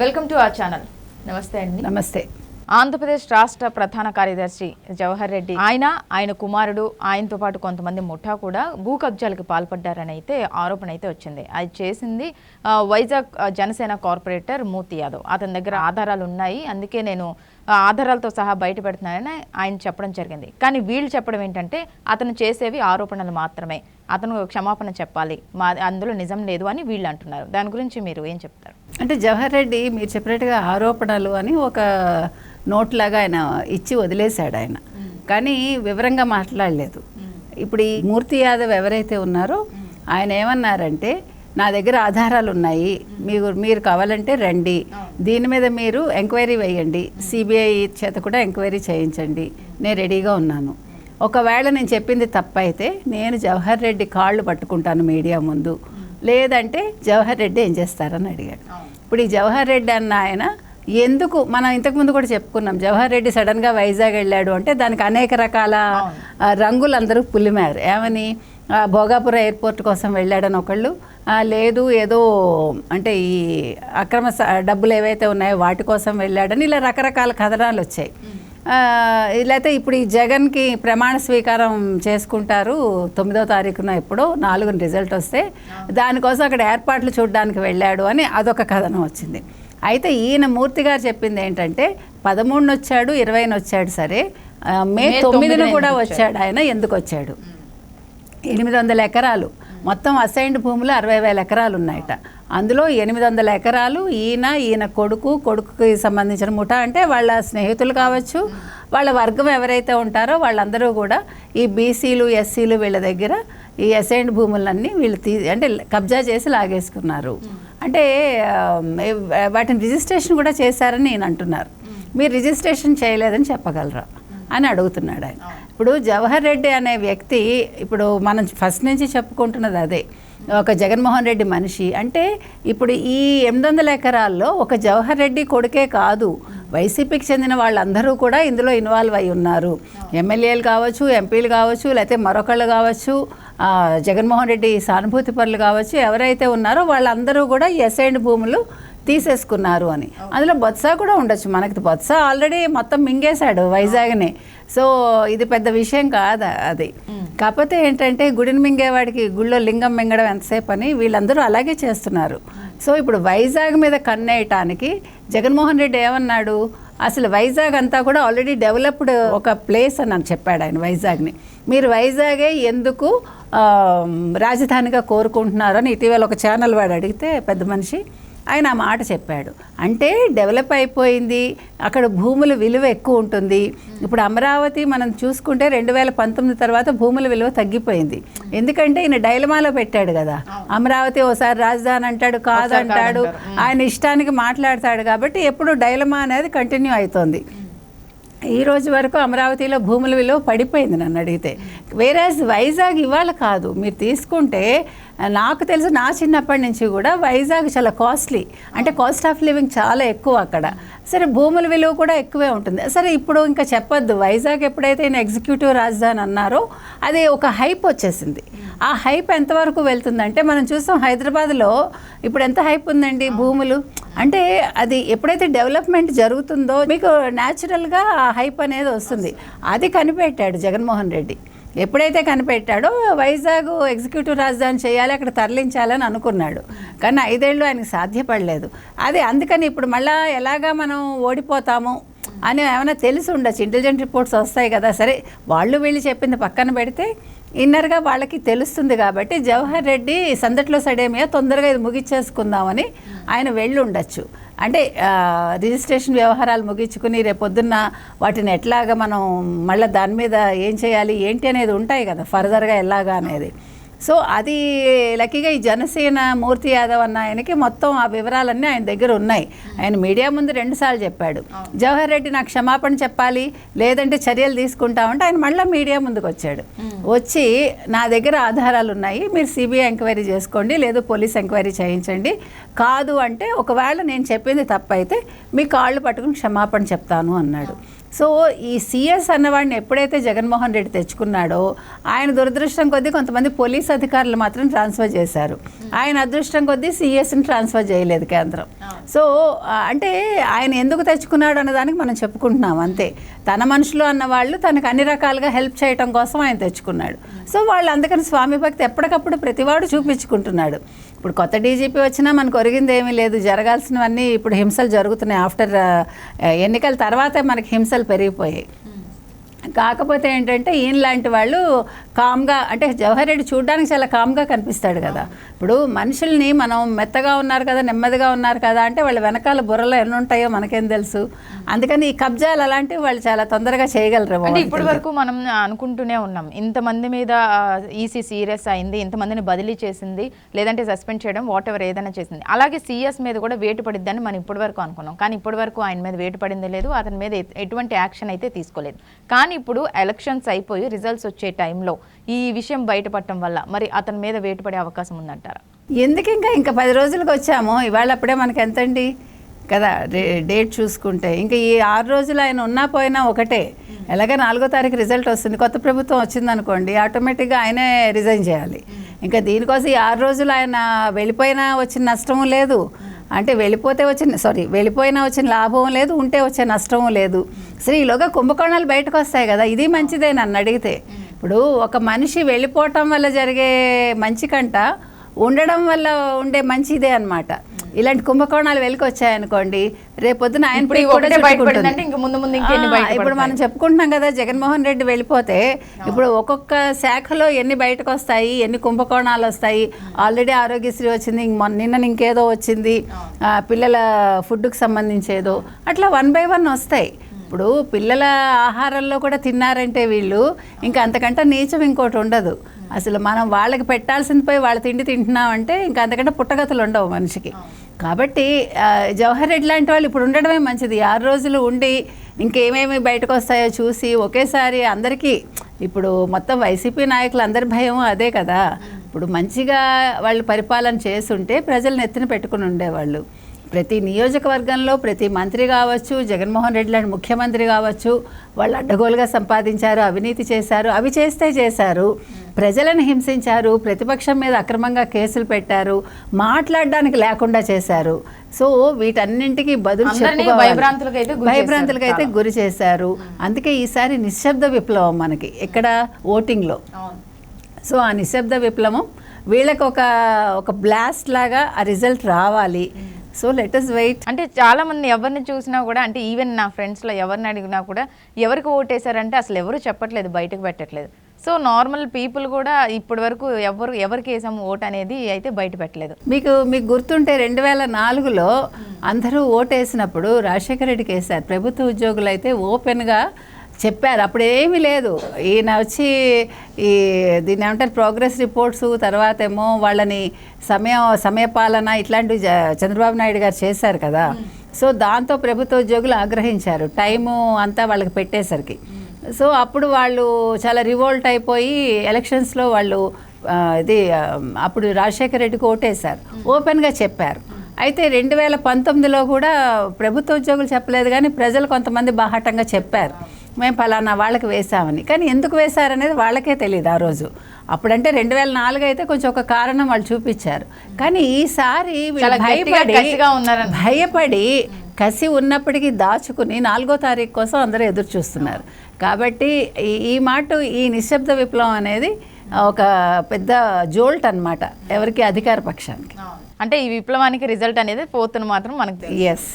Welcome to our channel. నమస్తే అండి. నమస్తే. ఆంధ్రప్రదేశ్ రాష్ట్ర ప్రధాన కార్యదర్శి జవహర్ రెడ్డి. ఆయన ఆయన కుమారుడు ఆయనతో పాటు కొంతమంది ముఠా కూడా భూ కబ్జాలకు పాల్పడ్డారని అయితే ఆరోపణ అయితే వచ్చింది. అది చేసింది వైజాగ్ జనసేన కార్పొరేటర్ మూర్తి యాదవ్. అతని దగ్గర ఆధారాలు ఉన్నాయి. అందుకే నేను ఆధారాలతో సహా బయట పెడుతున్నానని ఆయన చెప్పడం జరిగింది. కానీ వీళ్ళు చెప్పడం ఏంటంటే అతను చేసేవి ఆరోపణలు మాత్రమే. అతను క్షమాపణ చెప్పాలి. మా అందులో నిజం లేదు అని వీళ్ళు అంటున్నారు. దాని గురించి మీరు ఏం చెప్తారు? అంటే జవహర్ రెడ్డి మీరు చెప్పినట్టుగా ఆరోపణలు అని ఒక నోట్ లాగా ఆయన ఇచ్చి వదిలేశాడు ఆయన. కానీ వివరంగా మాట్లాడలేదు. ఇప్పుడు ఈ మూర్తి యాదవ్ ఎవరైతే ఉన్నారో ఆయన ఏమన్నారంటే నా దగ్గర ఆధారాలు ఉన్నాయి. మీరు మీరు కావాలంటే రండి. దీని మీద మీరు ఎంక్వైరీ వేయండి. సిబిఐ చేత కూడా ఎంక్వైరీ చేయించండి. నేను రెడీగా ఉన్నాను. ఒకవేళ నేను చెప్పింది తప్పైతే నేను జవహర్ రెడ్డి కాళ్ళు పట్టుకుంటాను మీడియా ముందు. లేదంటే జవహర్ రెడ్డి ఏం చేస్తారని అడిగాడు. ఇప్పుడు ఈ జవహర్ రెడ్డి అన్న ఆయన ఎందుకు మనం ఇంతకుముందు కూడా చెప్పుకున్నాం జవహర్ రెడ్డి సడన్గా వైజాగ్ వెళ్ళాడు అంటే దానికి అనేక రకాల రంగులు అందరూ పులిమారు. ఏమని? భోగాపురం ఎయిర్పోర్ట్ కోసం వెళ్ళాడని ఒకళ్ళు. లేదు ఏదో అంటే ఈ అక్రమ డబ్బులు ఏవైతే ఉన్నాయో వాటి కోసం వెళ్ళాడని ఇలా రకరకాల కథనాలు వచ్చాయి. లేకపోతే ఇప్పుడు ఈ జగన్కి ప్రమాణ స్వీకారం చేసుకుంటారు తొమ్మిదో తారీఖున ఎప్పుడో నాలుగున రిజల్ట్ వస్తే దానికోసం అక్కడ ఏర్పాట్లు చూడడానికి వెళ్ళాడు అని అదొక కథనం వచ్చింది. అయితే ఈయన మూర్తి గారు చెప్పింది ఏంటంటే పదమూడున వచ్చాడు ఇరవైన వచ్చాడు సరే మే తొమ్మిదిన కూడా వచ్చాడు? ఆయన ఎందుకు వచ్చాడు? ఎనిమిది వందల ఎకరాలు. మొత్తం అసైన్డ్ భూములు అరవై వేల ఎకరాలు ఉన్నాయట. అందులో ఎనిమిది వందల ఎకరాలు ఈయన ఈయన కొడుకు కొడుకుకి సంబంధించిన ముఠా అంటే వాళ్ళ స్నేహితులు కావచ్చు వాళ్ళ వర్గం ఎవరైతే ఉంటారో వాళ్ళందరూ కూడా ఈ బీసీలు ఎస్సీలు వీళ్ళ దగ్గర ఈ అసైన్డ్ భూములన్నీ వీళ్ళు తీ అంటే కబ్జా చేసి లాగేసుకున్నారు. అంటే వాటిని రిజిస్ట్రేషన్ కూడా చేశారని నేను అంటున్నారు. మీరు రిజిస్ట్రేషన్ చేయలేదని చెప్పగలరా? అని అడుగుతున్నాడు ఆయన. ఇప్పుడు జవహర్ రెడ్డి అనే వ్యక్తి ఇప్పుడు మనం ఫస్ట్ నుంచి చెప్పుకుంటున్నది అదే. ఒక జగన్మోహన్ రెడ్డి మనిషి. అంటే ఇప్పుడు ఈ ఎనిమిది వందల ఎకరాల్లో ఒక జవహర్ రెడ్డి కొడుకే కాదు. వైసీపీకి చెందిన వాళ్ళందరూ కూడా ఇందులో ఇన్వాల్వ్ అయి ఉన్నారు. ఎమ్మెల్యేలు కావచ్చు ఎంపీలు కావచ్చు లేకపోతే మరొకళ్ళు కావచ్చు జగన్మోహన్ రెడ్డి సానుభూతి పరులు కావచ్చు ఎవరైతే ఉన్నారో వాళ్ళందరూ కూడా ఈ అసైన్డ్ భూములు తీసేసుకున్నారు అని. అందులో బొత్స కూడా ఉండొచ్చు మనకి. బొత్స ఆల్రెడీ మొత్తం మింగేశాడు వైజాగ్ని. సో ఇది పెద్ద విషయం కాదు అది. కాకపోతే ఏంటంటే గుడిని మింగేవాడికి గుళ్ళో లింగం మింగడం ఎంతసేపు అని వీళ్ళందరూ అలాగే చేస్తున్నారు. సో ఇప్పుడు వైజాగ్ మీద కన్నేయటానికి జగన్మోహన్ రెడ్డి ఏమన్నాడు? అసలు వైజాగ్ అంతా కూడా ఆల్రెడీ డెవలప్డ్ ఒక ప్లేస్ అని అని చెప్పాడు ఆయన వైజాగ్ని. మీరు వైజాగే ఎందుకు రాజధానిగా కోరుకుంటున్నారు అని ఇటీవల ఒక ఛానల్ వాడు అడిగితే పెద్ద మనిషి ఆయన ఆ మాట చెప్పాడు. అంటే డెవలప్ అయిపోయింది అక్కడ భూముల విలువ ఎక్కువ ఉంటుంది. ఇప్పుడు అమరావతి మనం చూసుకుంటే రెండు వేల పంతొమ్మిది తర్వాత భూముల విలువ తగ్గిపోయింది. ఎందుకంటే ఈయన డైలమాలో పెట్టాడు కదా. అమరావతి ఓసారి రాజధాని అంటాడు కాదంటాడు ఆయన ఇష్టానికి మాట్లాడతాడు కాబట్టి ఎప్పుడు డైలమా అనేది కంటిన్యూ అవుతోంది. ఈ రోజు వరకు అమరావతిలో భూముల విలువ పడిపోయింది నన్ను అడిగితే. వేరే వైజాగ్ ఇవాళ కాదు. మీరు తీసుకుంటే నాకు తెలుసు నా చిన్నప్పటి నుంచి కూడా వైజాగ్ చాలా కాస్ట్లీ. అంటే కాస్ట్ ఆఫ్ లివింగ్ చాలా ఎక్కువ అక్కడ. సరే భూముల విలువ కూడా ఎక్కువే ఉంటుంది. సరే ఇప్పుడు ఇంకా చెప్పొద్దు. వైజాగ్ ఎప్పుడైతే ఈయన ఎగ్జిక్యూటివ్ రాజధాని అన్నారో అది ఒక హైప్ వచ్చేసింది. ఆ హైప్ ఎంతవరకు వెళ్తుందంటే మనం చూస్తాం హైదరాబాద్లో ఇప్పుడు ఎంత హైప్ ఉందండి భూములు? అంటే అది ఎప్పుడైతే డెవలప్మెంట్ జరుగుతుందో మీకు న్యాచురల్గా ఆ హైప్ అనేది వస్తుంది. అది కనిపెట్టాడు జగన్మోహన్ రెడ్డి. ఎప్పుడైతే కనిపెట్టాడో వైజాగ్ ఎగ్జిక్యూటివ్ రాజధాని చేయాలి అక్కడ తరలించాలని అనుకున్నాడు. కానీ ఐదేళ్ళు ఆయనకు సాధ్యపడలేదు. అది అందుకని ఇప్పుడు మళ్ళా ఎలాగా మనం ఓడిపోతాము అని ఏమైనా తెలిసి ఉండొచ్చు. ఇంటెలిజెంట్ రిపోర్ట్స్ వస్తాయి కదా. సరే వాళ్ళు వీళ్ళు చెప్పింది పక్కన పెడితే ఇన్నర్గా వాళ్ళకి తెలుస్తుంది కాబట్టి జవహర్ రెడ్డి సందట్లో సడేమియా తొందరగా ఇది ముగిచ్చేసుకుందామని ఆయన వెళ్ళి ఉండొచ్చు. అంటే రిజిస్ట్రేషన్ వ్యవహారాలు ముగించుకుని రేపొద్దున్న వాటిని ఎట్లాగా మనం మళ్ళీ దాని మీద ఏం చేయాలి ఏంటి అనేది ఉంటాయి కదా ఫర్దర్గా ఎలాగా అనేది. సో అది లక్కీగా ఈ జనసేన మూర్తి యాదవ్ అన్న ఆయనకి మొత్తం ఆ వివరాలన్నీ ఆయన దగ్గర ఉన్నాయి. ఆయన మీడియా ముందు రెండుసార్లు చెప్పాడు. జవహర్ రెడ్డి నాకు క్షమాపణ చెప్పాలి లేదంటే చర్యలు తీసుకుంటామంటే ఆయన మళ్ళీ మీడియా ముందుకు వచ్చాడు. వచ్చి నా దగ్గర ఆధారాలు ఉన్నాయి మీరు సిబిఐ ఎంక్వైరీ చేసుకోండి లేదు పోలీస్ ఎంక్వైరీ చేయించండి. కాదు అంటే ఒకవేళ నేను చెప్పింది తప్పైతే మీ కాళ్ళు పట్టుకుని క్షమాపణ చెప్తాను అన్నాడు. సో ఈ సిఎస్ అన్నవాడిని ఎప్పుడైతే జగన్మోహన్ రెడ్డి తెచ్చుకున్నాడో ఆయన దురదృష్టం కొద్దీ కొంతమంది పోలీస్ అధికారులు మాత్రం ట్రాన్స్ఫర్ చేశారు. ఆయన అదృష్టం కొద్దీ సిఎస్ని ట్రాన్స్ఫర్ చేయలేదు కేంద్రం. సో అంటే ఆయన ఎందుకు తెచ్చుకున్నాడు అన్నదానికి మనం చెప్పుకుంటున్నాం అంతే. తన మనుషులు అన్న వాళ్ళు తనకు అన్ని రకాలుగా హెల్ప్ చేయటం కోసం ఆయన తెచ్చుకున్నాడు. సో వాళ్ళు అందుకని స్వామి భక్తి ఎప్పటికప్పుడు ప్రతివాడు చూపించుకుంటున్నాడు. ఇప్పుడు కొత్త డీజీపీ వచ్చినా మనకు ఒరిగింది ఏమీ లేదు. జరగాల్సినవన్నీ ఇప్పుడు హింసలు జరుగుతున్నాయి. ఆఫ్టర్ ఎన్నికల తర్వాతే మనకి హింసలు పెరిగిపోయాయి. కాకపోతే ఏంటంటే ఈయన లాంటి వాళ్ళు కామ్గా అంటే జవహర్ రెడ్డి చూడడానికి చాలా కామ్గా కనిపిస్తాడు కదా. ఇప్పుడు మనుషుల్ని మనం మెత్తగా ఉన్నారు కదా నెమ్మదిగా ఉన్నారు కదా అంటే వాళ్ళ వెనకాల బుర్రలో ఎన్ని ఉంటాయో మనకేం తెలుసు. అందుకని ఈ కబ్జాలు అలాంటివి వాళ్ళు చాలా తొందరగా చేయగలరు అంటే ఇప్పటి వరకు మనం అనుకుంటూనే ఉన్నాం. ఇంతమంది మీద ఈసీ సీరియస్ అయింది ఇంతమందిని బదిలీ చేసింది లేదంటే సస్పెండ్ చేయడం వాట్ ఎవర్ ఏదైనా చేసింది. అలాగే సీఎస్ మీద కూడా వేటు పడిద్దని మనం ఇప్పటి వరకు అనుకున్నాం. కానీ ఇప్పటి వరకు ఆయన మీద వేటు పడింది లేదు అతని మీద ఎటువంటి యాక్షన్ అయితే తీసుకోలేదు. కానీ ఇప్పుడు ఎలక్షన్స్ అయిపోయి రిజల్ట్స్ వచ్చే టైంలో ఈ విషయం బయటపడటం వల్ల మరి అతని మీద వేటు పడే అవకాశం ఉందంటారా? ఎందుకు ఇంకా? ఇంకా పది రోజులకు వచ్చాము. ఇవాళ అప్పుడే మనకి ఎంతండి? కదా డే- డేట్ చూసుకుంటే. ఇంకా ఈ ఆరు రోజులు ఆయన ఉన్నా పోయినా ఒకటే. ఎలాగ నాలుగో తారీఖు రిజల్ట్ వస్తుంది. కొత్త ప్రభుత్వం వచ్చిందనుకోండి ఆటోమేటిక్గా ఆయనే రిజైన్ చేయాలి. ఇంకా దీనికోసం ఈ ఆరు రోజులు ఆయన వెళ్ళిపోయినా వచ్చిన నష్టము లేదు. అంటే వెళ్ళిపోతే వచ్చిన సారీ వెళ్ళిపోయినా వచ్చిన లాభం లేదు ఉంటే వచ్చే నష్టం లేదు. సరే ఈలోగా కుంభకోణాలు బయటకు వస్తాయి కదా ఇది మంచిదే నన్ను అడిగితే. ఇప్పుడు ఒక మనిషి వెళ్ళిపోవటం వల్ల జరిగే మంచి కంట ఉండడం వల్ల ఉండే మంచిదే అనమాట ఇలాంటి కుంభకోణాలు వెలికి వచ్చాయనుకోండి రేపొద్దున ఆయన ఇప్పుడు మనం చెప్పుకుంటున్నాం కదా జగన్మోహన్ రెడ్డి వెళ్ళిపోతే ఇప్పుడు ఒక్కొక్క శాఖలో ఎన్ని బయటకు వస్తాయి ఎన్ని కుంభకోణాలు వస్తాయి? ఆల్రెడీ ఆరోగ్యశ్రీ వచ్చింది నిన్న ఇంకేదో వచ్చింది. పిల్లల ఫుడ్కి సంబంధించేదో. అట్లా వన్ బై వన్ వస్తాయి. ఇప్పుడు పిల్లల ఆహారంలో కూడా తిన్నారంటే వీళ్ళు ఇంకా అంతకంటే నీచం ఇంకోటి ఉండదు. అసలు మనం వాళ్ళకి పెట్టాల్సింది పోయి వాళ్ళ తిండి తింటున్నామంటే ఇంకా అంతకంటే పుట్టగతులు ఉండవు మనిషికి. కాబట్టి జవహర్ రెడ్డి లాంటి వాళ్ళు ఇప్పుడు ఉండడమే మంచిది. ఆరు రోజులు ఉండి ఇంకేమేమి బయటకు వస్తాయో చూసి ఒకేసారి అందరికీ ఇప్పుడు మొత్తం వైసీపీ నాయకులు అందరి భయం అదే కదా. ఇప్పుడు మంచిగా వాళ్ళు పరిపాలన చేస్తుంటే ప్రజలు నెత్తిన పెట్టుకుని ఉండేవాళ్ళు. ప్రతి నియోజకవర్గంలో ప్రతి మంత్రి కావచ్చు జగన్మోహన్ రెడ్డి లాంటి ముఖ్యమంత్రి కావచ్చు వాళ్ళు అడ్డగోలుగా సంపాదించారు అవినీతి చేశారు అవి చేస్తే చేశారు ప్రజలను హింసించారు ప్రతిపక్షం మీద అక్రమంగా కేసులు పెట్టారు మాట్లాడడానికి లేకుండా చేశారు. సో వీటన్నింటికి బదులు. భయభ్రాంతులకైతే గురి చేశారు అందుకే ఈసారి నిశ్శబ్ద విప్లవం మనకి ఎక్కడ ఓటింగ్లో. సో ఆ నిశ్శబ్ద విప్లవం వీళ్ళకి ఒక ఒక బ్లాస్ట్ లాగా ఆ రిజల్ట్ రావాలి. సో లెట్ అస్ వెయిట్ అంటే చాలా మంది ఎవరిని చూసినా కూడా అంటే ఈవెన్ నా ఫ్రెండ్స్లో ఎవరిని అడిగినా కూడా ఎవరికి ఓటేశారంటే అసలు ఎవరు చెప్పట్లేదు బయటకు పెట్టట్లేదు. సో నార్మల్ పీపుల్ కూడా ఇప్పటి వరకు ఎవరు ఎవరికి వేసాము ఓట్ అనేది అయితే బయట పెట్టలేదు. మీకు మీకు గుర్తుంటే రెండు వేల నాలుగులో అందరూ ఓటేసినప్పుడు రాజశేఖర రెడ్డికి వేశారు. ప్రభుత్వ ఉద్యోగులు అయితే ఓపెన్గా చెప్పారు. అప్పుడు ఏమీ లేదు. ఈయన వచ్చి ఈ దీన్ని ఏమంటారు? ప్రోగ్రెస్ రిపోర్ట్స్ తర్వాత ఏమో వాళ్ళని సమయం సమయపాలన ఇట్లాంటివి చంద్రబాబు నాయుడు గారు చేశారు కదా. సో దాంతో ప్రభుత్వ ఉద్యోగులు ఆగ్రహించారు. టైము అంతా వాళ్ళకి పెట్టేసరికి. సో అప్పుడు వాళ్ళు చాలా రివోల్ట్ అయిపోయి ఎలక్షన్స్లో వాళ్ళు ఇది అప్పుడు రాజశేఖర రెడ్డికి ఓటేశారు. ఓపెన్గా చెప్పారు. అయితే రెండు వేల పంతొమ్మిదిలో కూడా ప్రభుత్వ ఉద్యోగులు చెప్పలేదు కానీ ప్రజలు కొంతమంది బాహాటంగా చెప్పారు. మేము ఫలానా వాళ్ళకి వేసామని కానీ ఎందుకు వేశారనేది వాళ్ళకే తెలియదు ఆ రోజు. అప్పుడంటే రెండు వేల నాలుగు అయితే కొంచెం ఒక కారణం వాళ్ళు చూపించారు. కానీ ఈసారి భయపడి. భయపడి కసి ఉన్నప్పటికీ దాచుకుని నాలుగో తారీఖు కోసం అందరూ ఎదురు చూస్తున్నారు. కాబట్టి ఈ మాట ఈ నిశ్శబ్ద విప్లవం అనేది ఒక పెద్ద జోల్ట్ అన్నమాట ఎవరికి? అధికార పక్షానికి. అంటే ఈ విప్లవానికి రిజల్ట్ అనేది పోతున్న మాత్రం మనకు. ఎస్